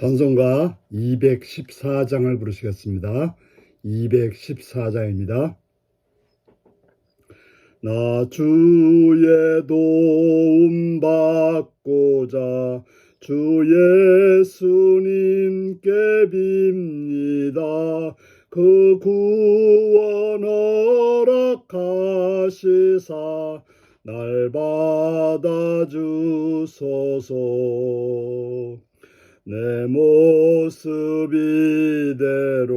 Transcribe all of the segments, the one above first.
찬송가 214장을 부르시겠습니다. 214장입니다. 나 주의 도움 받고자 주 예수님께 빕니다. 그 구원 허락하시사 날 받아주소서 내 모습 이대로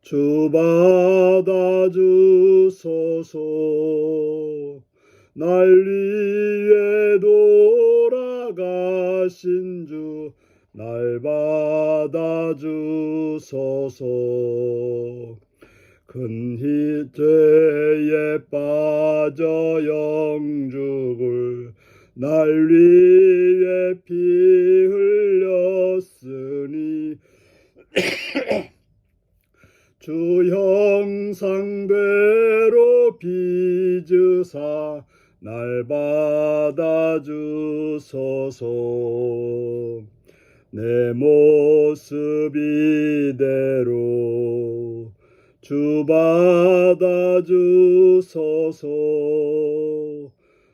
주 받아 주소서. 날 위해 돌아가신 주 날 받아 주소서. 큰 희죄에 빠져 영죽을 날 위해 피 흘렸으니 주 형상대로 빚으사 날 받아주소서. 내 모습 이대로 주 받아주소서.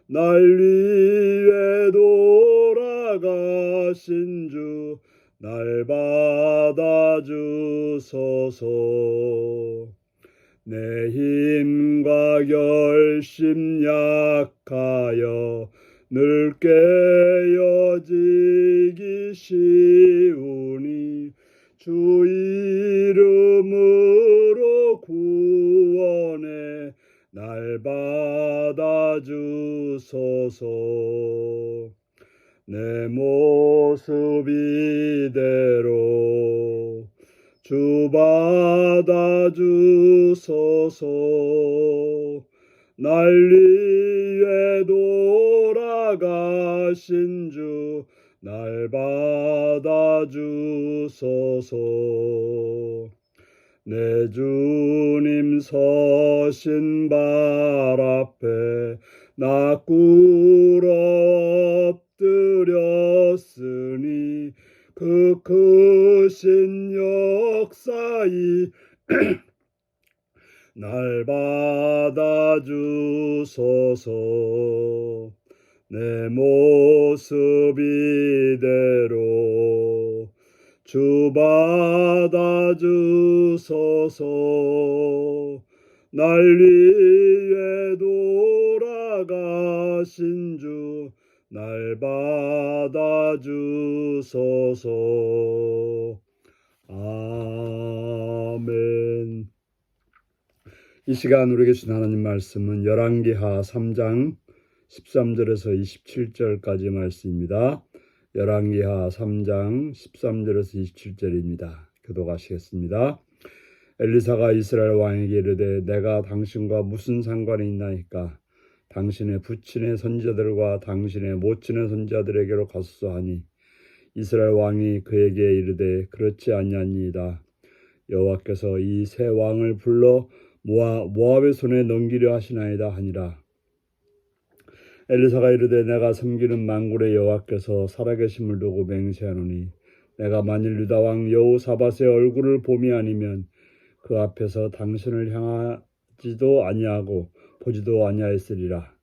날 위해 돌아가신 주 날 받아주소서. 내 힘과 결심 약하여 늘 깨어지기 쉬우니 주 이름으로 구원해 날 받아주소서 내 모습 이대로 주 받아 주소서. 날 위해 돌아가신 주 날 받아 주소서. 내 주님 서신 발 앞에 나 꿇어 엎드렸으니 그 크신 역사이 날 받아주소서. 내 모습 이대로 주 받아주소서. 날 위해 돌아가신 주 날 받아주소서 아멘 이 시간 우리에게 주신 하나님 말씀은 열왕기하 3장 13절에서 27절까지 말씀입니다. 열왕기하 3장 13절에서 27절입니다. 교도가시겠습니다. 엘리사가 이스라엘 왕에게 이르되 내가 당신과 무슨 상관이 있나이까 당신의 부친의 선지자들과 당신의 모친의 선지자들에게로 가소서 하니 이스라엘 왕이 그에게 이르되 그렇지 아니하니이다. 여호와께서 이 세 왕을 불러 모압, 모압의 손에 넘기려 하시나이다 하니라. 엘리사가 이르되 내가 섬기는 만굴의 여호와께서 살아계심을 두고 맹세하노니 내가 만일 유다 왕 여호사밧의 얼굴을 봄이 아니면 그 앞에서 당신을 향하지도 아니하고 보지도 아니하였으리라.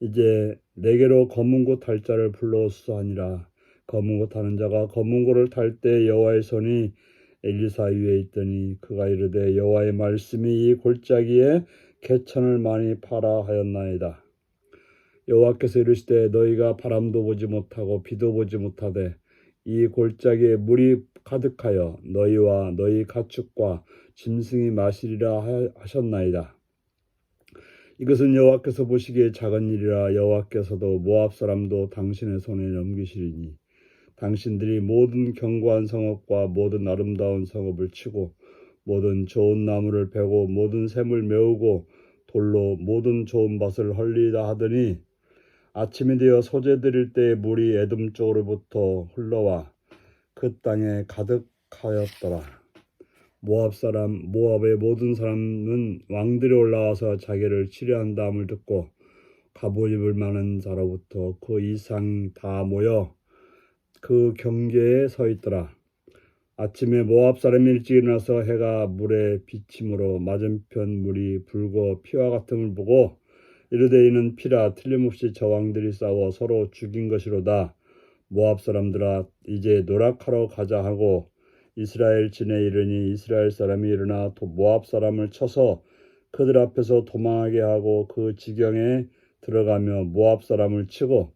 이제 내게로 검은고 탈 자를 불러오소서 하니라. 검은고 타는 자가 검은고를 탈때 여호와의 손이 엘리사 위에 있더니 그가 이르되 여호와의 말씀이 이 골짜기에 개천을 많이 파라 하였나이다. 여호와께서 이르시되 너희가 바람도 보지 못하고 비도 보지 못하되 이 골짜기에 물이 가득하여 너희와 너희 가축과 짐승이 마시리라 하셨나이다. 이것은 여호와께서 보시기에 작은 일이라 여호와께서도 모압 사람도 당신의 손에 넘기시리니 당신들이 모든 견고한 성읍과 모든 아름다운 성읍을 치고 모든 좋은 나무를 베고 모든 샘을 메우고 돌로 모든 좋은 밭을 헐리다 하더니 아침이 되어 소재 드릴 때 물이 에돔 쪽으로부터 흘러와 그 땅에 가득하였더라. 모압 사람 모압의 모든 사람은 왕들이 올라와서 자기를 치료한다함을 듣고 갑옷 입을 만한 자로부터 그 이상 다 모여 그 경계에 서 있더라. 아침에 모압 사람이 일찍 일어나서 해가 물에 비침으로 맞은편 물이 붉어 피와 같음을 보고 이르되 이는 피라 틀림없이 저 왕들이 싸워 서로 죽인 것이로다. 모압 사람들아 이제 노락하러 가자 하고 이스라엘 진에 이르니 이스라엘 사람이 일어나 도- 모압 사람을 쳐서 그들 앞에서 도망하게 하고 그 지경에 들어가며 모압 사람을 치고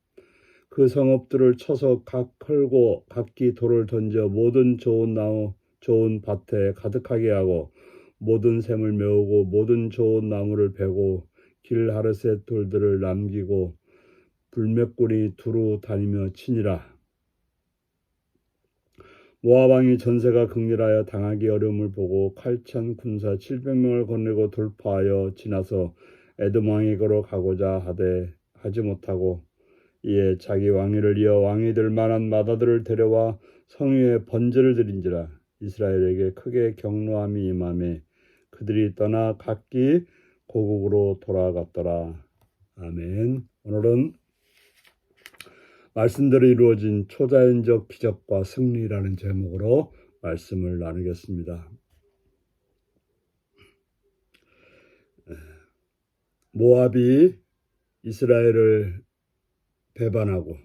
그 성읍들을 쳐서 각 헐고 각기 돌을 던져 모든 좋은 나무 좋은 밭에 가득하게 하고 모든 샘을 메우고 모든 좋은 나무를 베고 길 하르셋 돌들을 남기고 불몇군이 두루 다니며 치니라 모압 왕이 전세가 극렬하여 당하기 어려움을 보고 칼찬 군사 700명을 건네고 돌파하여 지나서 에돔 왕에게로 가고자 하되 하지 못하고 이에 자기 왕위를 이어 왕이 될 만한 마다들을 데려와 성위에 번제를 드린지라 이스라엘에게 크게 경노함이 임함에 그들이 떠나 각기 고국으로 돌아갔더라. 아멘. 오늘은 말씀대로 이루어진 초자연적 기적과 승리라는 제목으로 말씀을 나누겠습니다. 모압이 이스라엘을 배반하고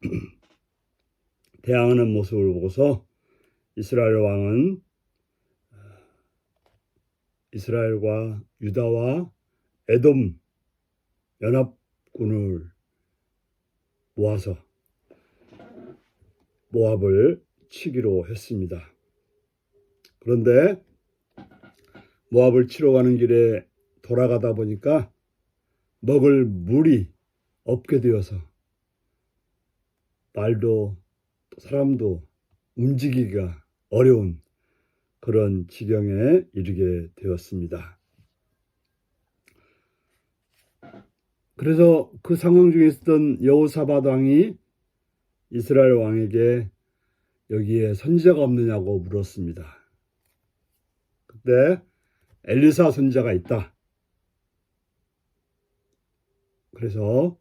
대항하는 모습을 보고서 이스라엘 왕은 이스라엘과 유다와 에돔 연합 군을 모아서 모압을 치기로 했습니다. 그런데 모압을 치러 가는 길에 돌아가다 보니까 먹을 물이 없게 되어서 말도 사람도 움직이기가 어려운 그런 지경에 이르게 되었습니다. 그래서 그 상황 중에 있었던 여호사밧 왕이 이스라엘 왕에게 여기에 선지자가 없느냐고 물었습니다. 그때 엘리사 선지자가 있다. 그래서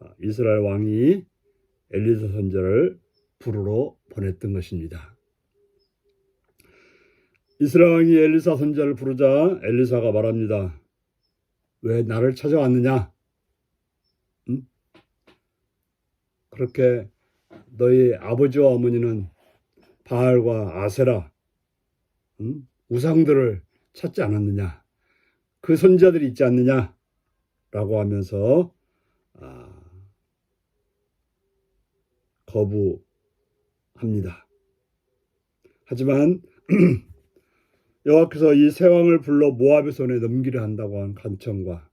아, 이스라엘 왕이 엘리사 선지자를 부르러 보냈던 것입니다. 이스라엘 왕이 엘리사 선지자를 부르자 엘리사가 말합니다. 왜 나를 찾아왔느냐? 그렇게 너희 아버지와 어머니는 바알과 아세라 응? 우상들을 찾지 않았느냐? 그 선지자들이 있지 않느냐? 라고 하면서 아, 거부합니다. 하지만 여호와께서 이 세 왕을 불러 모압의 손에 넘기려 한다고 한 간청과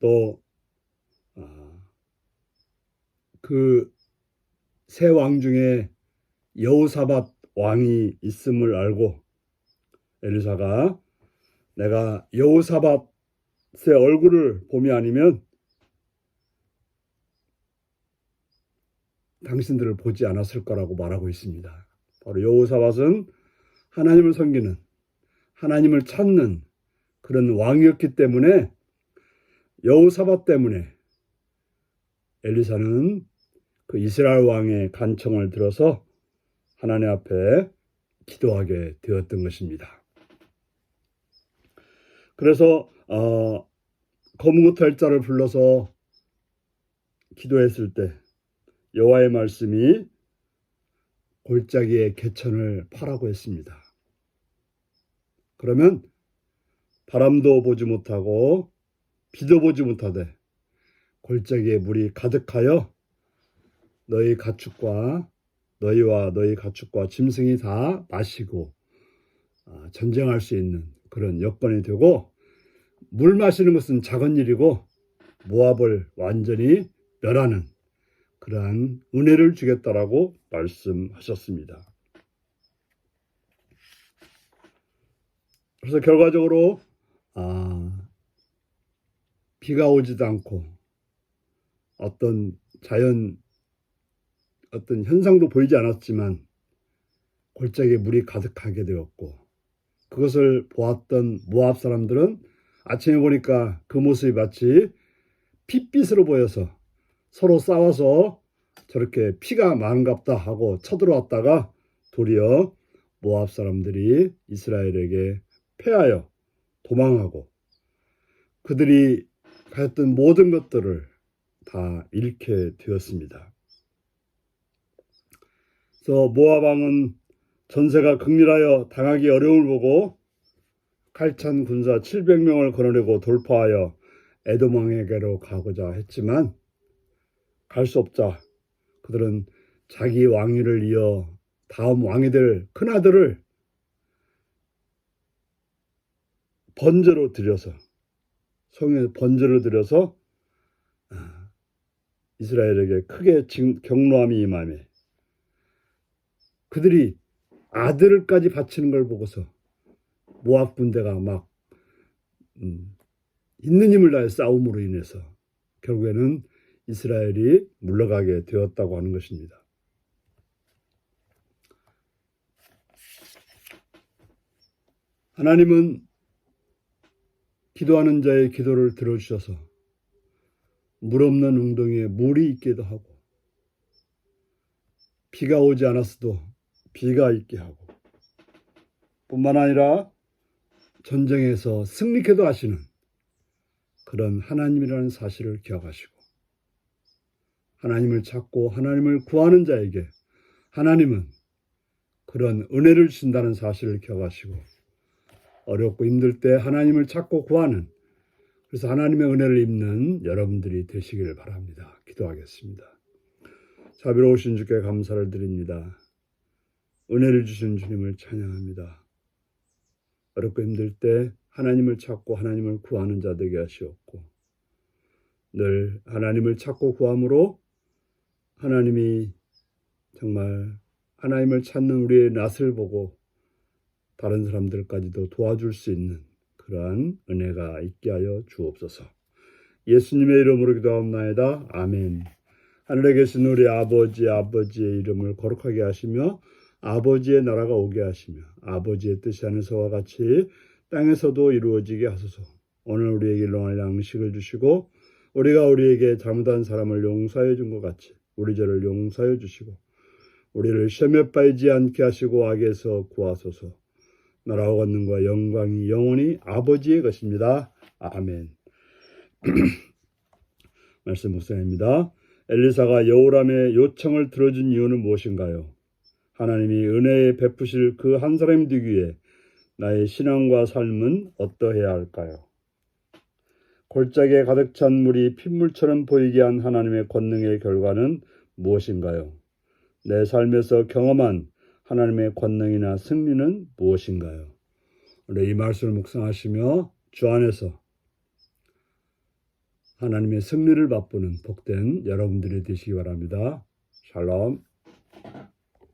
또 그 세 왕 중에 여호사밧 왕이 있음을 알고 엘리사가 내가 여호사밧의 얼굴을 봄이 아니면 당신들을 보지 않았을 거라고 말하고 있습니다. 바로 여호사밧은 하나님을 섬기는 하나님을 찾는 그런 왕이었기 때문에 여호사밧 때문에 엘리사는 그 이스라엘 왕의 간청을 들어서 하나님 앞에 기도하게 되었던 것입니다. 그래서 어, 검은 탈자를 불러서 기도했을 때 여호와의 말씀이 골짜기의 개천을 파라고 했습니다. 그러면 바람도 보지 못하고 비도 보지 못하되 골짜기에 물이 가득하여 너희 가축과 너희와 너희 가축과 짐승이 다 마시고 아, 전쟁할 수 있는 그런 여건이 되고 물 마시는 것은 작은 일이고 모압을 완전히 멸하는 그러한 은혜를 주겠다라고 말씀하셨습니다. 그래서 결과적으로 아, 비가 오지도 않고 어떤 자연 어떤 현상도 보이지 않았지만 골짜기에 물이 가득하게 되었고 그것을 보았던 모압 사람들은 아침에 보니까 그 모습이 마치 핏빛으로 보여서 서로 싸워서 저렇게 피가 많은갑다 하고 쳐들어왔다가 도리어 모압 사람들이 이스라엘에게 패하여 도망하고 그들이 가졌던 모든 것들을 다 잃게 되었습니다. 그래서 모압 왕은 전세가 극렬하여 당하기 어려움을 보고 칼찬 군사 700명을 거느리고 돌파하여 에돔 왕에게로 가고자 했지만 갈 수 없자 그들은 자기 왕위를 이어 다음 왕이 될 큰아들을 번제로 드려서 성에 번제를 드려서 아, 이스라엘에게 크게 징- 경노함이 임함에 그들이 아들까지 바치는 걸 보고서 모압 군대가 막 음, 있는 힘을 다해 싸움으로 인해서 결국에는 이스라엘이 물러가게 되었다고 하는 것입니다. 하나님은 기도하는 자의 기도를 들어주셔서 물 없는 웅덩이에 물이 있기도 하고 비가 오지 않았어도 비가 있게 하고 뿐만 아니라 전쟁에서 승리케도 하시는 그런 하나님이라는 사실을 기억하시고 하나님을 찾고 하나님을 구하는 자에게 하나님은 그런 은혜를 주신다는 사실을 기억하시고 어렵고 힘들 때 하나님을 찾고 구하는 그래서 하나님의 은혜를 입는 여러분들이 되시기를 바랍니다. 기도하겠습니다. 자비로우신 주께 감사를 드립니다. 은혜를 주신 주님을 찬양합니다. 어렵고 힘들 때 하나님을 찾고 하나님을 구하는 자 되게 하시옵고 늘 하나님을 찾고 구함으로 하나님이 정말 하나님을 찾는 우리의 낯을 보고 다른 사람들까지도 도와줄 수 있는 그러한 은혜가 있게 하여 주옵소서. 예수님의 이름으로 기도하옵나이다. 아멘. 하늘에 계신 우리 아버지 아버지의 이름을 거룩하게 하시며 아버지의 나라가 오게 하시며 아버지의 뜻이 하늘서와 같이 땅에서도 이루어지게 하소서. 오늘 우리에게 일용할 양식을 주시고 우리가 우리에게 잘못한 사람을 용서해 준 것 같이 우리 죄를 용서해 주시고 우리를 시험에 빠지지 않게 하시고 악에서 구하소서. 나라와 권능과 영광이 영원히 아버지의 것입니다. 아멘. 말씀 묵상입니다. 엘리사가 여호람의 요청을 들어준 이유는 무엇인가요? 하나님이 은혜에 베푸실 그 한 사람이 되기 위해 나의 신앙과 삶은 어떠해야 할까요? 골짜기에 가득 찬 물이 핏물처럼 보이게 한 하나님의 권능의 결과는 무엇인가요? 내 삶에서 경험한 하나님의 권능이나 승리는 무엇인가요? 오늘 이 말씀을 묵상하시며 주 안에서 하나님의 승리를 맛보는 복된 여러분들이 되시기 바랍니다. 샬롬.